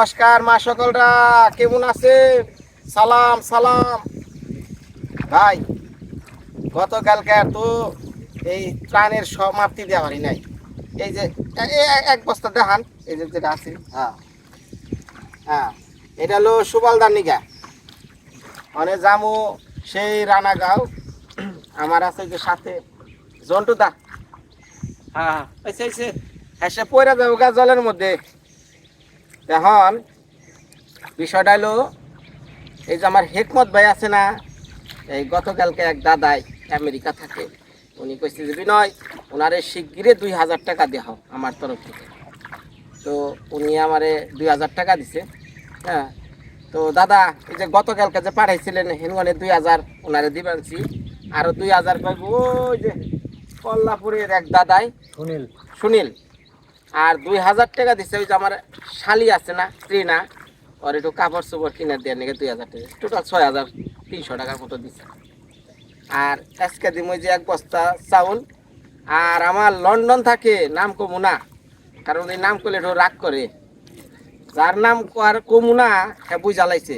নমস্কার মা সকলরা, কেমন আছে সালাম সালাম। ভাই, গতকালকে তো এই ত্রাণের সমাপ্তি দেওয়া পারি নাই এই যে এক বস্তা দেখান, এই যে যেটা আছে হ্যাঁ। হ্যাঁ এটা হলো সুবালদার মানে জামু, সেই রানাগাঁও, আমার আছে যে সাথে, জন্টু দা। হ্যাঁ হ্যাঁ। এসে এসে এসে যাব গা জলের মধ্যে। এখন বিষয়টা হলো এই যে আমার হেকমত ভাই আছে না এই গতকালকে এক দাদাই আমেরিকা থাকে উনি কইছে যে বিনয় ওনারে শিগগিরে দুই হাজার টাকা দেওয়া হোক আমার তরফ থেকে। তো উনি আমারে দুই হাজার টাকা দিছে হ্যাঁ। তো দাদা এই যে গতকালকে যে পাঠাইছিলেন হেনগনে দুই হাজার ওনারে দিবেনছি আরও দুই হাজার পাইব ওই যে কল্লাপুরের এক দাদাই সুনীল। সুনীল আর দুই হাজার টাকা দিচ্ছে ওই যে আমার শালি আছে না স্ত্রী না ওর একটু কাপড় চোপড় কিনে দেওয়ার নাকি দুই হাজার টাকা। টোটাল ছয় হাজার তিনশো টাকার মতো দিচ্ছে আর আজকে দিম ওই যে এক বস্তা চাউল, আর আমার লন্ডন থাকে, নাম কমু না কারণ এই নাম করলে একটু রাগ করে। যার নাম আর কমু না হ্যাঁ বুঝ জ্বালাইছে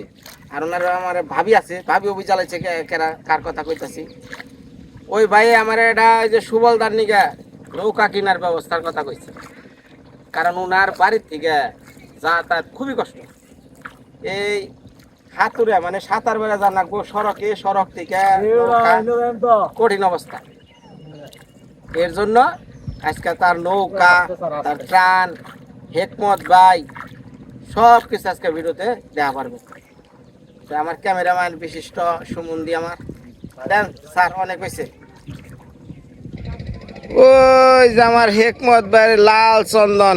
আর ওনার আমার ভাবি আছে, ভাবিও বুঝ জ্বালাইছে কেরা, কার কথা কইতাছি। ওই ভাই আমার এটা যে সুবলদার নিগা নৌকা কেনার ব্যবস্থার কথা কইছে। কারণ ওনার বাড়ির থেকে যাতায়াত খুবই কষ্ট। এই হাতুরে মানে সাঁতার বেড়া যা নাকবো সড়কে সড়ক থেকে কঠিন অবস্থা। এর জন্য আজকে তার নৌকা তার ট্রান হেকমত ভাই সব কিছু আজকে ভিডিওতে দেওয়া পারবে। আমার ক্যামেরাম্যান বিশিষ্ট সুমন্দি আমার। দেন স্যার অনেক হয়েছে। ওই যে আমার হেকমত ভাইয়ের লাল চন্দন।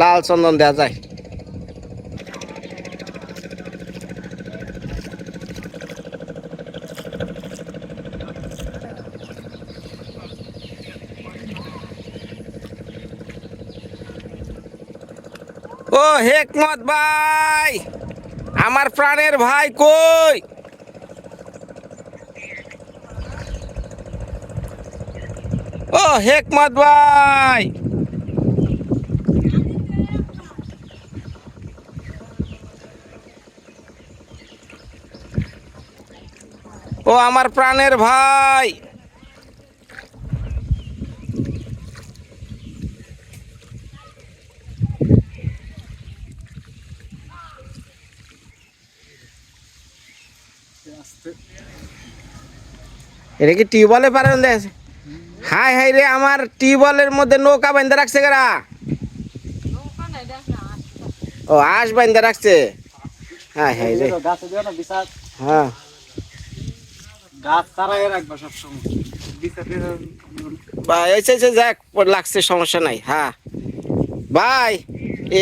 লাল চন্দন দেওয়া যায়। ও হেকমত ভাই, আমার প্রাণের ভাই কই? হেকমত ভাই। ও আমার প্রাণের ভাই। এটা কি টিউবওয়েলে পারেন দেশ হাই হাই রে আমার টিউবওয়েলের মধ্যে নৌকা বান্ধা রাখছে কারা? ও আশ বান্ধা রাখছে। হাই হাই রে। হ্যাঁ। যাক লাগছে সমস্যা নাই। হ্যাঁ। ভাই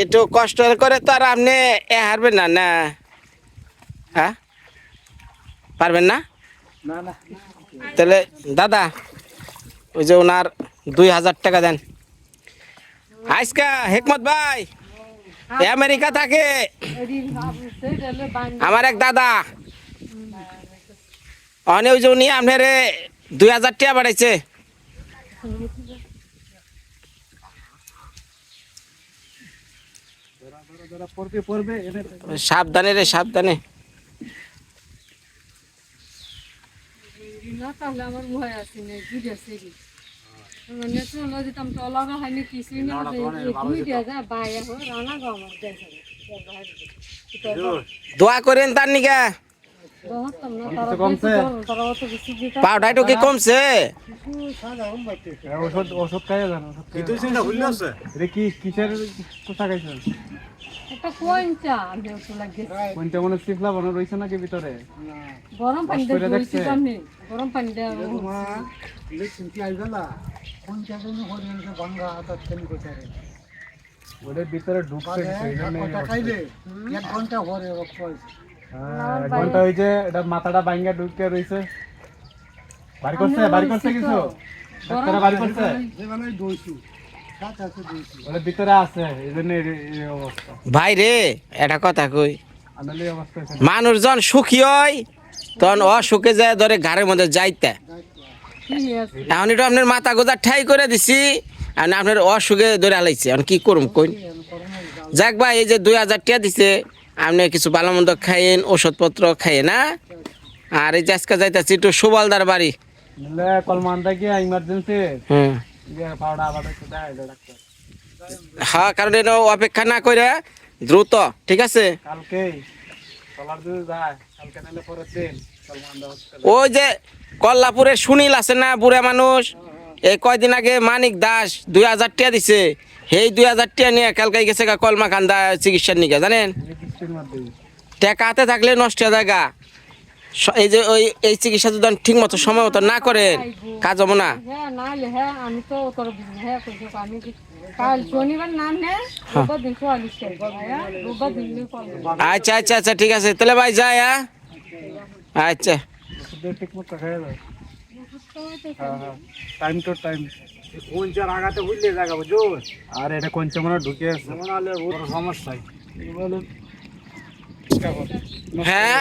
একটু কষ্ট করে তো আর আপনি এ হারবেন না না? হ্যাঁ? পারবেন না। তাহলে দাদা ওই যে ওনার দুই হাজার টাকা দেন। আজকা হেকমত ভাই এ আমেরিকা থাকে। আমার এক দাদা। অনে ওই যে উনি আপনার দুই হাজার টাকা বাড়াইছে। সাবধানে রে সাবধানে। না তাহলে আমার ভয় আছে না মানে চলো দিতাম তো লগা হয়নি কিছুই না দুই দিয়া যা বাইরে রানা গো আমার দোয়া করেন তার নিকা। পাউডার কি কমছে? ওষুধ ওষুধ খাইয়া জানো কি কিসের একটা আমি একটু লাগে। কোনটা মনে সিফলা বানো রইছে নাকি ভিতরে? গরম পানি দিয়ে ধুইছি আমি গরম পানি দিয়ে ওদের ভিতরে ঢুকছে ঘণ্টা হয়েছে এটা মাথাটা ভাঙ্গা ঢুকে রইছে বাড়ি করছে? বাড়ি করছে কিছু? ডাক্তাররা বাড়ি করছে? ওদের ভিতরে আছে এই জন্য এই- এই অবস্থা। ভাই রে এটা কথা কই। মানুষজন সুখী হয় তখন অসুখে যায় ধরে ঘরের মধ্যে যাইতে। এখন একটু আপনার মাথা গোজা ঠাই করে দিছি আর আপনার অসুখে ধরে আলাইছে। এখন কি করুম কইন? যাক ভাই এই যে দুই হাজার টাকা দিছে আপনি কিছু ভালো মন্দ খাইয়েন ওষুধপত্র খাইয়ে না আর এই যে আজকে যাইতেছি একটু সুবলদার বাড়ি। হ্যাঁ কারণ এটা অপেক্ষা না করে দ্রুত ঠিক আছে? ওই যে কল্লাপুরের সুনীল আছে না বুড়া মানুষ? এই কয়দিন আগে মানিক দাস দুই হাজার টাকা দিছে। সেই দুই হাজার টাকা নিয়ে কালকে গেছে কলমা খান্দা চিকিৎসার নিকে জানেন? টাকা হাতে থাকলে নষ্ট হয়ে যায় এই যে ওই এই চিকিৎসা যদি ঠিক মতো সময় মতো না করেন কাজ হব না। হ্যাঁ নাইলে হ্যাঁ আমি তো তোর হ্যাঁ হ্যাঁ। আচ্ছা আচ্ছা আচ্ছা ঠিক আছে। তাহলে ভাই যাই হ্যাঁ। আচ্ছা। টাইম টু টাইম আগাতে বুঝলে জায়গা বুঝো আর এটা কোন মনে ঢুকে আছে? মনে হলে হ্যাঁ?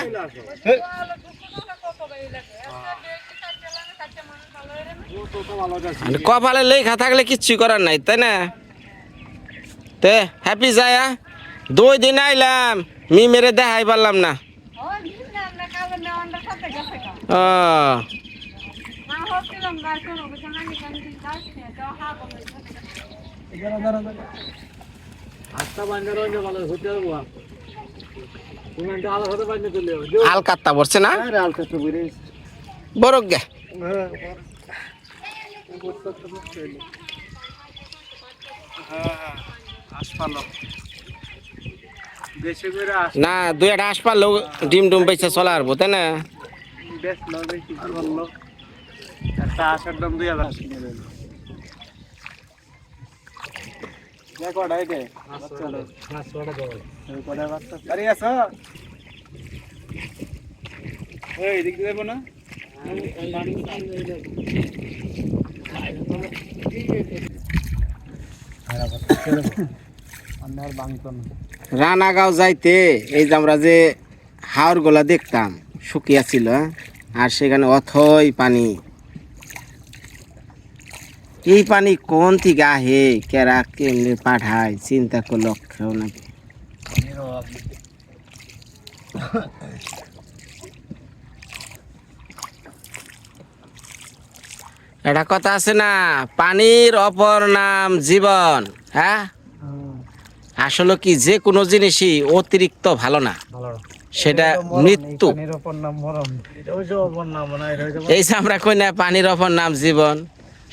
কপালে লেখা থাকলে কিচ্ছু করার নাই তাই না? তে হ্যাপি যায় হ্যাঁ? দুই দিন আইলাম মি মেরে দেখাই পারলাম না। আটটা বাঞ্জার হইলে ভালো হতে হবে তুমি একটা আলাদা হতে বাঞ্জা চলে যাবে আল কাত্তা পড়ছে না আরে বড় গে। করে আস না দুই একটা আস পারলেও ডিম ডুম পেয়েছে চলে আসব তাই না? একটা আসার দাম দুই হাজার দেখো রানাগাঁও যাইতে, এই যে আমরা যে হাওর গোলা দেখতাম শুকিয়া ছিল হ্যাঁ? আর সেখানে অথই পানি। এই পানি কোন থেকে আহে? কেরা কেমনি পাঠায়? চিন্তা করে লক্ষ্যও নাকি? এটা কথা আছে না পানির অপর নাম জীবন হ্যাঁ? আসলে কি যে কোনো জিনিসই অতিরিক্ত ভালো না। সেটা মৃত্যু। এই যে আমরা কই না পানির অপর নাম জীবন।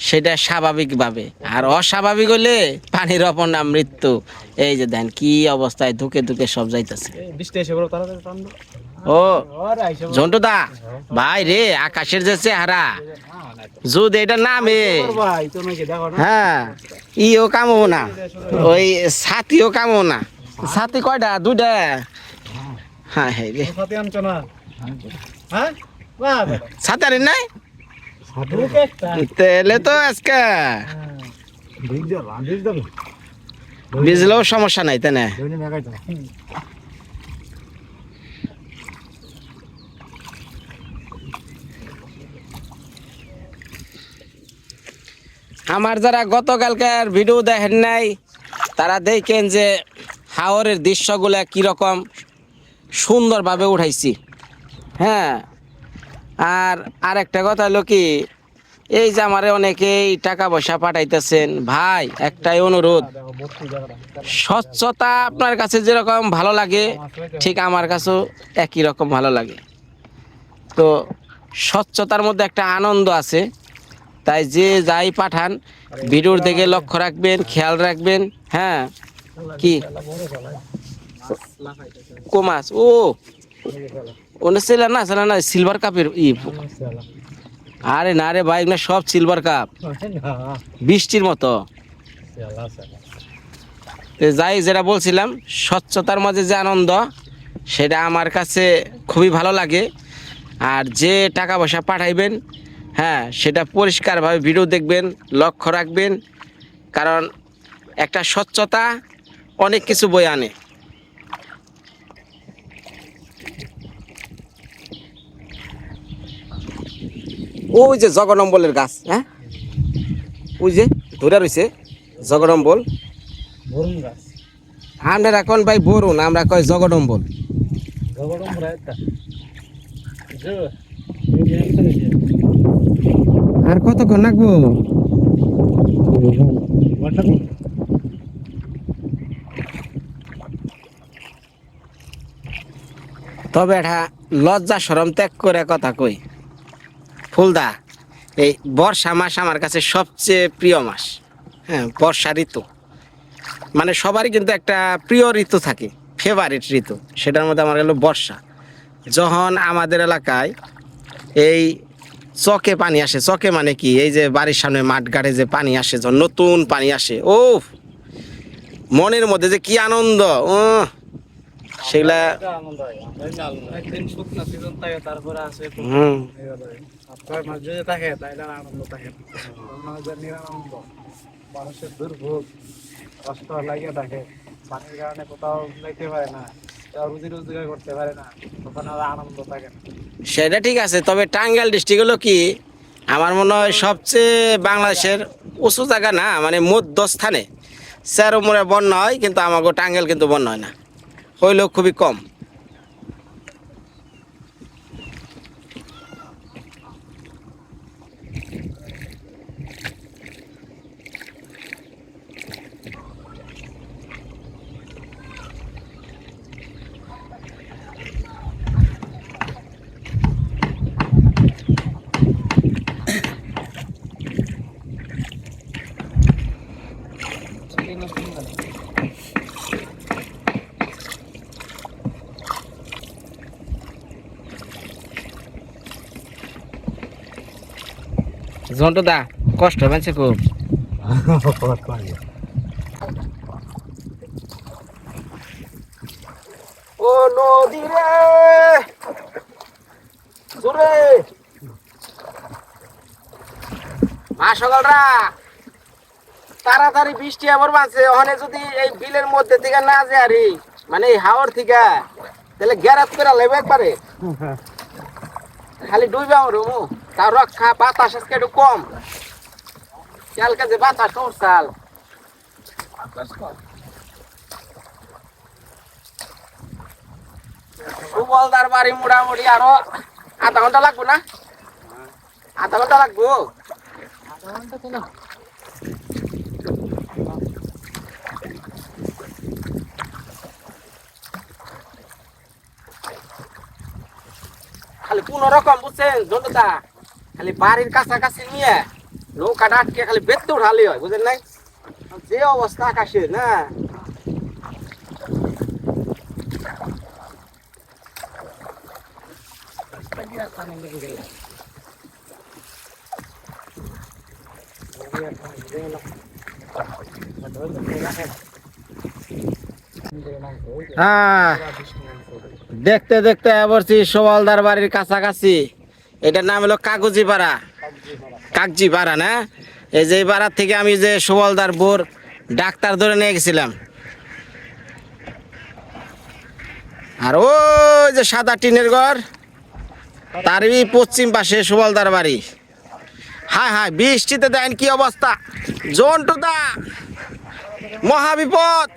সেটা স্বাভাবিক ভাবে আর অস্বাভাবিক হলে পানির অপর নাম মৃত্যু। এই যে দেন কি অবস্থায় ধুকে ধুকে সব যাইতেছে। ও জন্টু দা ভাই রে আকাশের যে চেহারা। যদি এটা নামে হ্যাঁ ইও কামো না ওই ছাতিও কামো না। ছাতি কয়টা? দুইটা? হ্যাঁ হ্যাঁ রে। আনেন নাই? তেলে তো আজকে। সমস্যা নাই আমার যারা গতকালকার ভিডিও দেখেন নাই, তারা দেখেন যে হাওরের দৃশ্যগুলা কীরকম সুন্দরভাবে উঠাইছি। হ্যাঁ আর আরেকটা কথা হলো কি, এই যে আমারে অনেকেই টাকা পয়সা পাঠাইতেছেন, ভাই একটাই অনুরোধ, স্বচ্ছতা আপনার কাছে যেরকম ভালো লাগে, ঠিক আমার কাছেও একই রকম ভালো লাগে। তো স্বচ্ছতার মধ্যে একটা আনন্দ আছে, তাই যে যাই পাঠান, ভিডিওর দিকে লক্ষ্য রাখবেন, খেয়াল রাখবেন হ্যাঁ কি? কোমাস, ও না ছিল না সিলভার কাপের ই। আরে না রে ভাই সব সিলভার কাপ বৃষ্টির মতো। যাই, যেটা বলছিলাম, স্বচ্ছতার মাঝে যে আনন্দ, সেটা আমার কাছে খুবই ভালো লাগে। আর যে টাকা পয়সা পাঠাইবেন হ্যাঁ সেটা পরিষ্কারভাবে ভিডিও দেখবেন, লক্ষ্য রাখবেন। কারণ একটা স্বচ্ছতা অনেক কিছু বই আনে। ওই যে জগনম্বলের গাছ হ্যাঁ? ওই যে ধরে রয়েছে জগডম্বল বরুণ গাছ। আমরা এখন ভাই বরুণ আমরা কয় জগডম্বল আর কতক্ষণ লাগবো তবে এটা লজ্জা সরম ত্যাগ করে কথা কই। ফুলদা এই বর্ষা মাস আমার কাছে সবচেয়ে প্রিয় মাস। হ্যাঁ বর্ষা ঋতু। মানে সবারই কিন্তু একটা প্রিয় ঋতু থাকে ফেভারিট ঋতু। সেটার মধ্যে আমার গেল বর্ষা। যখন আমাদের এলাকায় এই চকে পানি আসে চকে মানে কি? এই যে বাড়ির সামনে মাঠ গাড়ে যে পানি আসে যখন নতুন পানি আসে ও মনের মধ্যে যে কি আনন্দ ও সেগুলা আনন্দ একদিন শুকনা সিজন থাকে তারপরে আসে হুম। আপনার মাঝে যদি থাকে আনন্দ থাকে নিরানন্দ, মানুষের দুর্ভোগ, কষ্ট লাগিয়ে থাকে, পানির কারণে কোথাও যাইতে পারে না সেটা ঠিক আছে, তবে টাঙ্গাইল ডিস্ট্রিক্ট হলো কি, আমার মনে হয় সবচেয়ে বাংলাদেশের উঁচু জায়গা না মানে মধ্যস্থানে। স্যার চেরোমুড়ে বন্যা হয়, কিন্তু আমাকে টাঙ্গাইল কিন্তু বন্যা হয় না। হইলেও খুবই কম। জন্টু দা, কষ্ট হয়েছে খুব। মা সকালরা, তাড়াতাড়ি বৃষ্টি আবার মাঝে ওখানে যদি এই বিলের মধ্যে থেকে না যায় আরে মানে এই হাওর থেকে, তাহলে গ্যারাত করে লেবে একবারে। খালি আমার রুমু তার রক্ষা বাতাস আজকে একটু কম। কালকে যে বাতাস সাল সুবলদার বাড়ি মোটামুটি আরও আধা ঘণ্টা লাগবো না? আধা ঘণ্টা লাগবো? খালি কোন রকম বুঝছেন জন্তুটা খালি বাড়ির কাছাকাছি নিয়ে নৌকাটা আটকে খালি বেঁধতে উঠালে হয় বুঝলেন নাই? যে অবস্থা আকাশে না? হ্যাঁ দেখতে দেখতে বলছি সোয়ালদার বাড়ির কাছাকাছি। এটার নাম হলো কাগজি পাড়া কাগজি পাড়া না? এই যে পাড়ার থেকে আমি যে সোয়ালদার বোর ডাক্তার ধরে নিয়ে গেছিলাম। আর ওই যে সাদা টিনের ঘর, তারই পশ্চিম পাশে সোয়ালদার বাড়ি। হ্যাঁ হ্যাঁ বৃষ্টিতে দেন কি অবস্থা? জন্টুদা মহাবিপদ।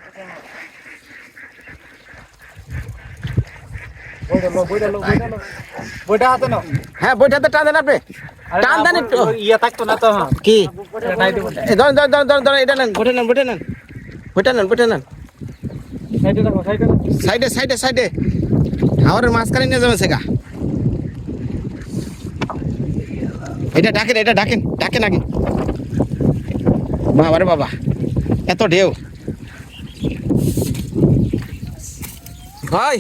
বইটা হাতে নাও হ্যাঁ বইটাতে টান দেন আপনি। টান দেন একটু। ইয়ে থাকতো না তো কি? নাই দেবো। এই ধরেন ধরেন ধরেন ধরেন ধরেন এটা নেন বইটা নেন বইটা নেন। বইটা নেন বইটা নেন। সাইডে রাখো সাইডে রাখো সাইডে সাইডে সাইডে। আমার মাঝখানে নিয়ে যাবেন সেগা। এটা ডাকেন এটা ডাকেন ডাকেন আগে। বাবা রে বাবা এত ঢেউ। ভাই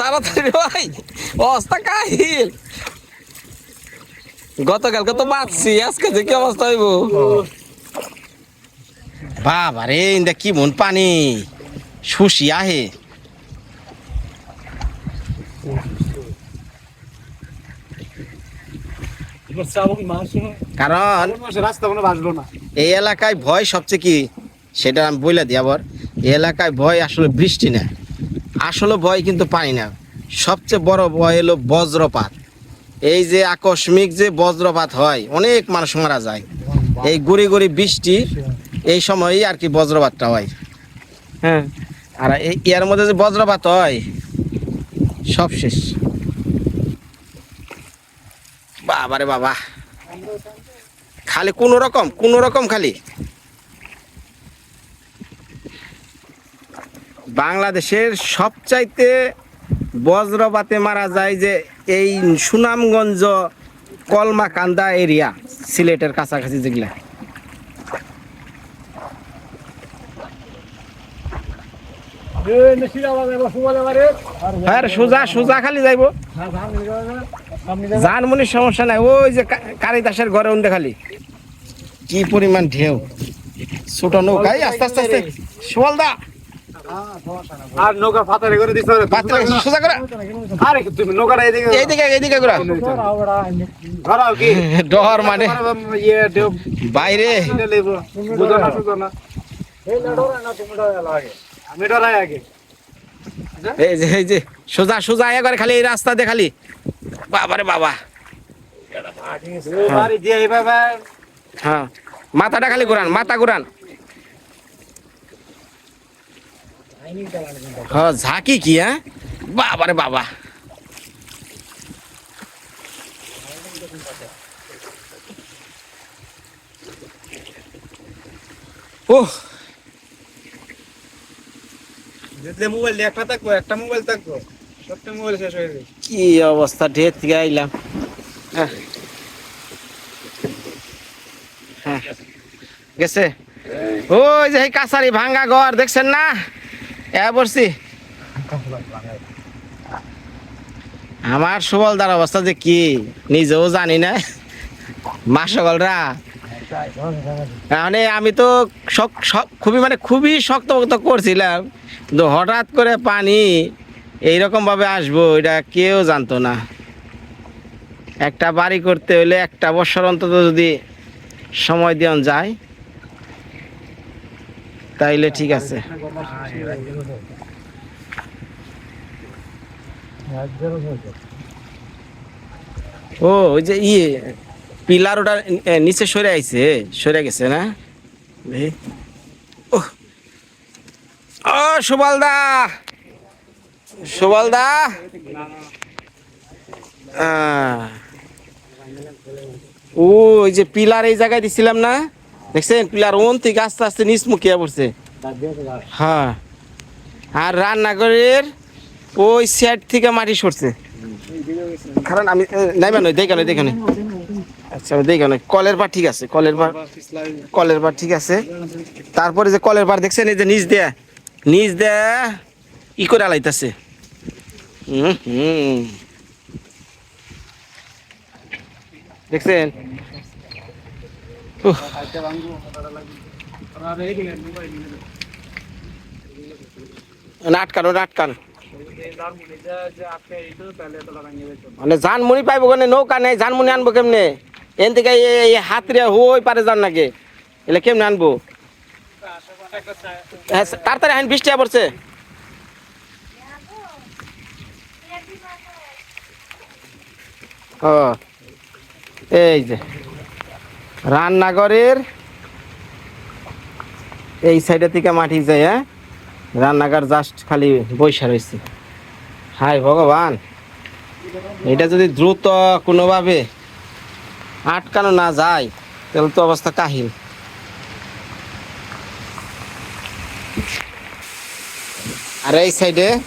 তাড়াতাড়ি ভাই, অবস্থা কাহিল। গতকালকে তো বাঁচছি আজকে যে কি অবস্থা হইব? বাবা রে, ইন্দা কি মন পানি? শুষি আহে। কারণ এই এলাকায় ভয় সবচেয়ে কি? সেটা আমি বলে দিই আবার। এই এলাকায় ভয় আসলে বৃষ্টি না। আসলে ভয় কিন্তু পানি না। সবচেয়ে বড় ভয় হলো বজ্রপাত। এই যে আকস্মিক যে বজ্রপাত হয় অনেক মানুষ মারা যায়। এই গুড়ি গুড়ি বৃষ্টি এই সময়ই আর কি বজ্রপাতটা হয়। হ্যাঁ। আর এই এর মধ্যে যে বজ্রপাত হয় সব শেষ। বাবারে বাবা। খালি কোনো রকম কোনো রকম খালি। বাংলাদেশের সবচাইতে বজ্রপাতে মারা যায় যে এই সুনামগঞ্জ কলমাকান্দা এরিয়া, সিলেটের কাছাকাছি যেগুলা। হ্যাঁ সোজা সোজা খালি যাইব। জানমনির সমস্যা নাই। ওই যে কারিদাসের ঘরে উন্দে খালি। কি পরিমাণ ঢেউ। ছোট নৌকাই, আস্তে আস্তে আস্তে। সোয়ালদা আর নৌকা ফাতারে করে দিছ বাচ্চা সোজা করে। আরে তুমি নৌকাটা এদিকে এইদিকে এইদিকে করে ধরাও কি? ডর মানে। ইয়ে দেও বাইরে। কিনে লইব বুঝো না। সুঝো না আমি ডরাই আগে। এই যে এই যে সোজা সোজা একবার খালি এই রাস্তা দিয়ে খালি বাবারে বাবা। হ্যাঁ। মাথাটা খালি ঘুরান মাথা ঘুরান। হ্যাঁ ঝাঁকি কি হ্যাঁ? বাবারে বাবা। মোবাইল একটা থাকব একটা মোবাইল থাকব। সবটা মোবাইল শেষ হয়ে যাবে কি অবস্থা ঢের থেকে আইলাম। হ্যাঁ। হ্যাঁ। গেছে। ওই যে এই কাছারি ভাঙ্গা ঘর দেখছেন না? এ বলছি আমার সুবলদার অবস্থা যে কি, নিজেও জানি না। মা সকলরা। মানে আমি তো শক- খুবই মানে খুবই শক্ত করছিলাম। কিন্তু হঠাৎ করে পানি এইরকম ভাবে আসব, এটা কেউ জানতো না। একটা বাড়ি করতে হলে একটা বছর অন্তত যদি সময় দেওয়া যায় তাইলে ঠিক আছে। ও, ওই যে ইয়ে পিলার ওটা নিচে সরে আইছে সরে গেছে না। ও সুবলদা সুবলদা। ও, ওই যে পিলার এই জায়গায় দিছিলাম না? দেখছেন, পিলার ওন থেকে আস্তে আস্তে নিচ মুখিয়া পড়ছে। হ্যাঁ। আর রান্নাঘরের ওই সাইড থেকে মাটি সরছে। কারণ আমি নাই নয়, দেখে নয় দেখে আচ্ছা দেখে নয় কলের বার ঠিক আছে, কলের বার কলের বার ঠিক আছে। তারপরে যে কলের বার দেখছেন, এই যে নিচ দেয়া নিচ দেয়া ই করে আলাইতাছে। হুম। দেখছেন? উহ, নাটকান ও নাটকান মানে জানমুনি পাইব কেন নৌকা নেই জানমুনি আনব কেমনে? এন থেকে এই- এই হাতরে হই পারে যান নাকি? এলে কেমনে আনব? হ্যাঁ, তাড়াতাড়ি আইন বৃষ্টি পড়ছে ও এই যে। রান্নাঘরের এই সাইডে থেকে মাটি যায় হ্যাঁ? রান্নাঘর জাস্ট খালি বৈশা রয়েছে। হাই ভগবান! এটা যদি দ্রুত কোনোভাবে আটকানো না যায়, তাহলে তো অবস্থা কাহিল। আর এই সাইডে,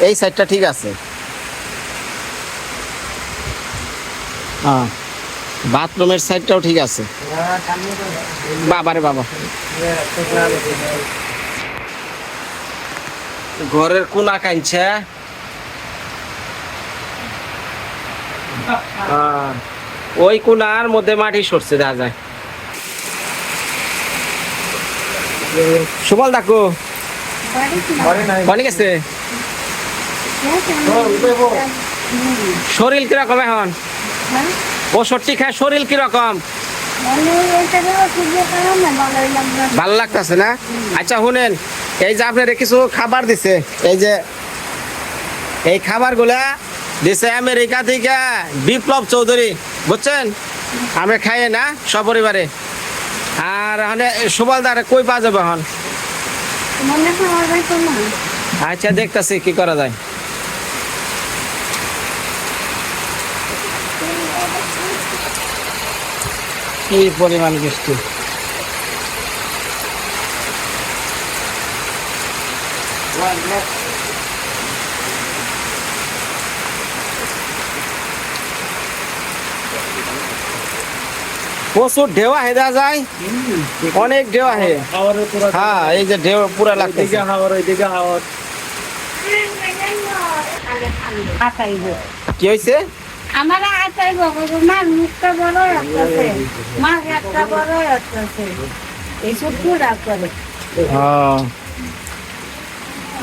এই সাইডটা ঠিক আছে। হ্যাঁ। বাথরুমের সাইডটাও ঠিক আছে। বাবারে বাবা। ঘরের কোনা কাঁদছে ওই কোনার মধ্যে মাটি সরছে দেখা যায়। সুবল ডাকো পানি গেছে শরীর কীরকম এখন? ও সত্যি খায় শরীর কীরকম? ভালো লাগতেছে না? আচ্ছা শুনেন এই যে আপনার কিছু খাবার দিছে এই যে এই খাবারগুলা দিছে আমেরিকা থেকে বিপ্লব চৌধুরী বুঝছেন? আমরা খাইয়ে না সপরিবারে। আর মানে সুবলদার কই পাওয়া যাবে এখন? মনে খাওয়া যায় তো না আচ্ছা দেখতেছি কি করা যায়। কি পরিমাণ বৃষ্টি? প্রচুর ঢেউ আহে দেখা যায়। অনেক ঢেউ আহে। হ্যাঁ এই যে ঢেউ পুরা খাবার কি হয়েছে আমার আটাইব মার মুখটা বড় রাখতেছে মাছ একটা বড় রাখতেছে। এইসব পুরা করে। হ্যাঁ।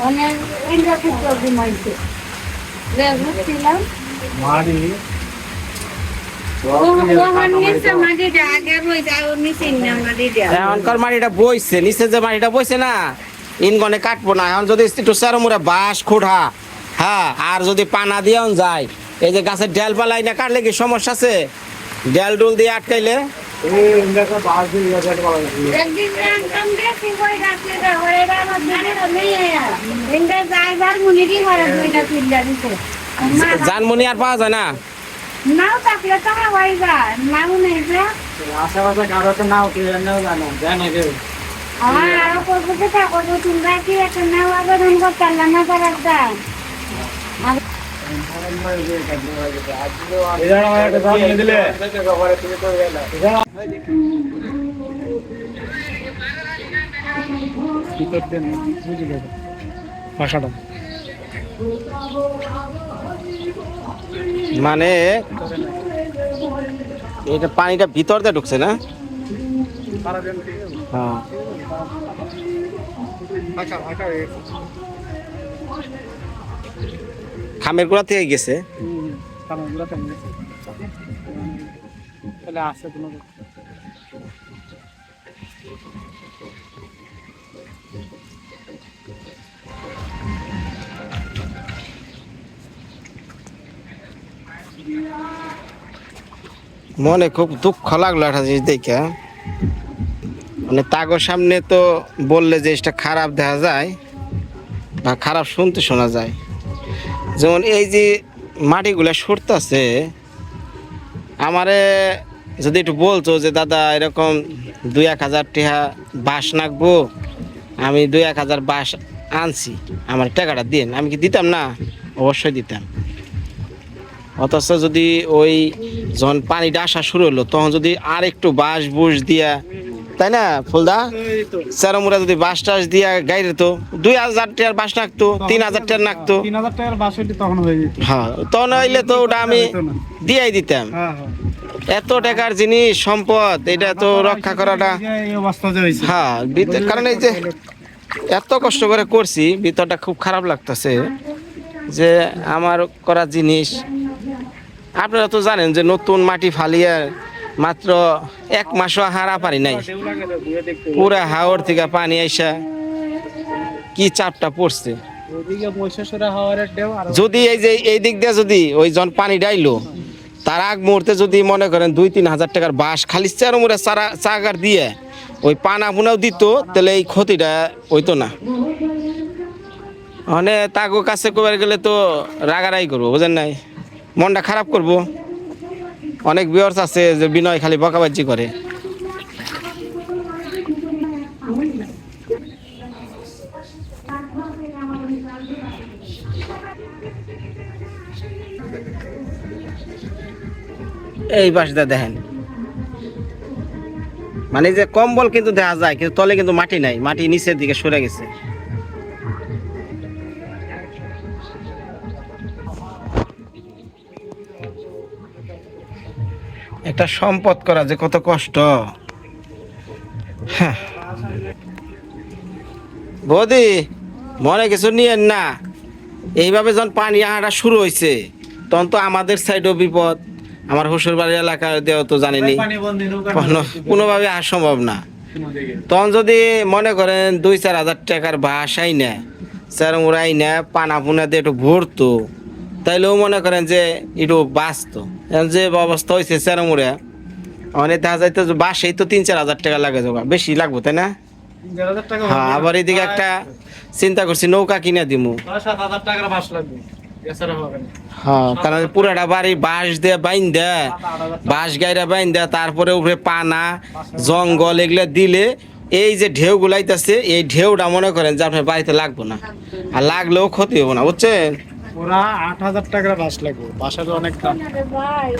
অনেক ঘুমাইছে বুঝছিলাম মারি। এখনকার মাটিটা বইছে নিচে যে মাটিটা বইছে না ইনগনে কাটবো না। এখন যদি একটু চারমুড়ে বাঁশ খোঁড়া হ্যাঁ আর যদি পানা দিয়েও যায় এই যে গাছের ডেল পালাই না কাটলে কি সমস্যা আছে? ডেল ডুল দিয়ে আটকাইলে? জানমনি আর পাওয়া যায় না? নাও থাকলে তো যায়। নাও নেই যে। আশেপাশে কারও তো নাও কি জানেও জানো জানে কেউ। আমার আরও করতে থাকো তোমরা কি একটা নাও আবেদন করতে না মানে এটা পানিটা ভিতর দিয়ে ঢুকছে না? হ্যাঁ। হয়ে গেছে খামের গোড়া থেকে গেছে। হুম, কারণগুলো তেমন গেছে। তাহলে আছে কোনো মনে খুব দুঃখ লাগল একটা জিনিস দেখে। মানে তাগর সামনে তো বললে যে এটা খারাপ দেখা যায় বা খারাপ শুনতে শোনা যায়। যেমন এই যে মাটিগুলা সরতেছে, আমারে যদি একটু বলতো যে, দাদা, এরকম দুই এক হাজার টিহা বাঁশ নাকবো, আমি দুই এক হাজার বাঁশ আনছি, আমার টাকাটা দিন আমি কি দিতাম? না, অবশ্যই দিতাম। অথচ যদি ওই যখন পানিটা আসা শুরু হলো, তখন যদি আর একটু বাঁশ বুশ দিয়া তাই না ফুলদা? তো যদি বাস টাস দিয়া গাইরে তো দুই হাজার টাকার বাস নাকতো তিন হাজার টাকার নাকতো। তিন হাজার টাকার বাসটি তখন হয়ে যেত। হ্যাঁ তখন হইলে তো ওটা আমি দিয়াই দিতাম। হ্যাঁ হ্যাঁ। এত টাকার জিনিস সম্পদ এটা তো রক্ষা করাটা হ্যাঁ কারণ এই যে এত কষ্ট করে করছি ভিতরটা খুব খারাপ লাগতেছে যে আমার করা জিনিস। আপনারা তো জানেন যে নতুন মাটি ফালিয়ে মাত্র এক মাসও হারা পানি নাই। পুরা হাওড় থেকে পানি আইসা কি চাপটা পড়ছে। যদি এই যে এই দিক দিয়ে যদি ওই জন পানি ডাইলো, তার আগ মুহূর্তে যদি মনে করেন দুই তিন হাজার টাকার বাঁশ খালি চারা চাগার দিয়ে ওই পানা পুনাও দিত, তাহলে এই ক্ষতিটা হইতো না। মানে তাগো কাছে কবার গেলে তো রাগারাই করব, বুঝেন নাই? মনটা খারাপ করব। অনেক বিয়র্স আছে যে বিনয় খালি বকাবাজি করে। এই বাসটা দেখেন। মানে যে কম্বল কিন্তু দেখা যায়, কিন্তু তলে কিন্তু মাটি নাই, মাটি নিচের দিকে সরে গেছে। একটা সম্পদ করা যে কত কষ্ট। হ্যাঁ। বৌদি মনে কিছু নিয়েন না। এইভাবে যখন পানি আহাটা শুরু হয়েছে তখন তো আমাদের সাইডও বিপদ। আমার শ্বশুর বাড়ির এলাকা দিয়েও তো জানিনি। কোনোভাবে আসা সম্ভব না। তখন যদি মনে করেন দুই চার হাজার টাকার বাসাই না স্যার উড়াই না পানা পুনা দিয়ে একটু ভরতো তাইলেও মনে করেন যে একটু বাঁচতো। যে অবস্থা হয়েছে স্যার মুড়ে অনেক দেখা যাইতে বাসেই তো তিন চার হাজার টাকা লাগে জোগা বেশি লাগবো তাই না? হ্যাঁ আবার এদিকে একটা চিন্তা করছি নৌকা কিনে দিমু। হ্যাঁ কারণ পুরাটা বাড়ি বাঁশ দিয়ে বাইন হাজার বাঁশ গাইরা বাইন দেয় তারপরে উপরে পানা জঙ্গল এগুলো দিলে এই যে ঢেউ গুলাইতেছে এই ঢেউটা মনে করেন যে আপনার বাড়িতে লাগবো না। আর লাগলেও ক্ষতি হব না বুঝছেন? পুরা আট হাজার টাকার বাস লাগবে। বাসের অনেক দাম। ভাই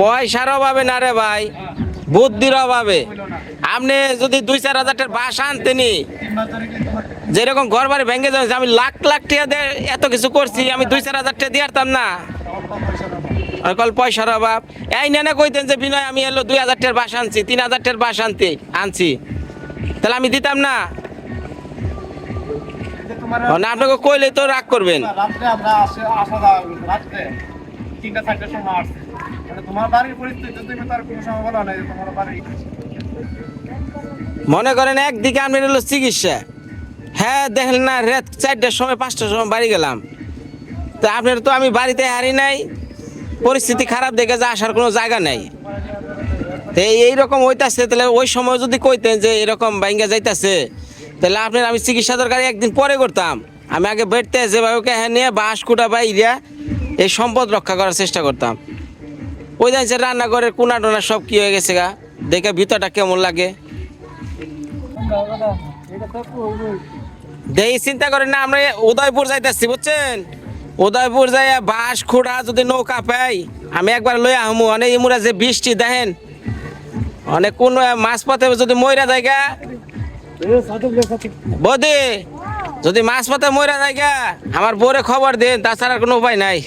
পয়সার অভাবে। না রে ভাই বুদ্ধির অভাবে। আপনি যদি দুই চার হাজার টাকার বাস আনতেনি যেরকম ঘর বাড়ি ভেঙে যাচ্ছে আমি লাখ লাখ টাকা দিয়ে এত কিছু করছি আমি দুই চার হাজার টাকা দিয়ে না। অল্প পয়সার অভাব কল পয়সার অভাব। এই নেনে কইতেন যে বিনয় আমি এলো দুই হাজার টের বাস আনছি তিন হাজার টের বাস আনতে আনছি। তাহলে আমি দিতাম না। না আপনাকে কইলে তো রাগ করবেন। মানে মনে করেন একদিকে আমি হলো চিকিৎসা। হ্যাঁ দেখলেন না রাত চারটার সময় পাঁচটার সময় বাড়ি গেলাম। তা আপনার তো আমি বাড়িতে হারি নাই। পরিস্থিতি খারাপ দেখে যে আসার কোনো জায়গা নাই। এই এইরকম হইতাছে, তাহলে ওই সময় যদি কইতেন যে এরকম বাইঙ্গা যাইতাছে, তাহলে আপনার আমি চিকিৎসা দরকার একদিন পরে করতাম। আমি আগে বেডতে যেভাবে ওকে হ্যাঁ নিয়ে বাঁশ কুটা বা ইরিয়া, এই সম্পদ রক্ষা করার চেষ্টা করতাম। ওই দেখছে রান্নাঘরের কোনা টোনা সব কি হয়ে গেছে গা, দেখে ভিতরটা কেমন লাগে। দেই, চিন্তা করেন না, আমরা উদয়পুর যাইতেছি, বুঝছেন? উদয়পুর যাই বাঁশ খুঁড়া যদি নৌকা পাই, আমি একবার লই আহমু। অনেক ইমুরা যে বৃষ্টি দেখেন, অনেক কোন মাছ পথে যদি ময়রা জায়গা, বদি, যদি মাছ পথে ময়রা জায়গা, আমার বউরে খবর দিন, তাছাড়া কোনো উপায় নাই।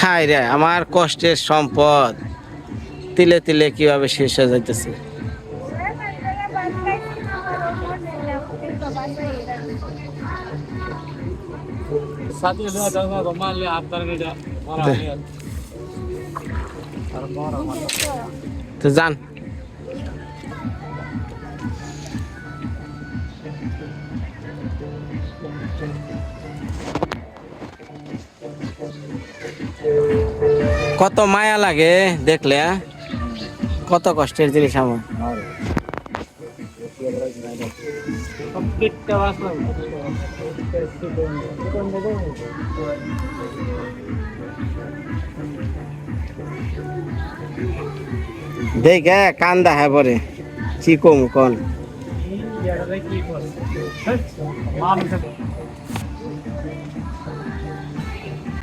হায় রে, আমার কষ্টের সম্পদ, তিলে তিলে কীভাবে শেষ হয়ে যাইতেছে। তো যান। কত মায়া লাগে দেখলে কত কষ্টের জিনিস আমার। কমপ্লিটটা বাসলাম দেখ কান্দা হ্যাঁ পরে। কি কম কন কি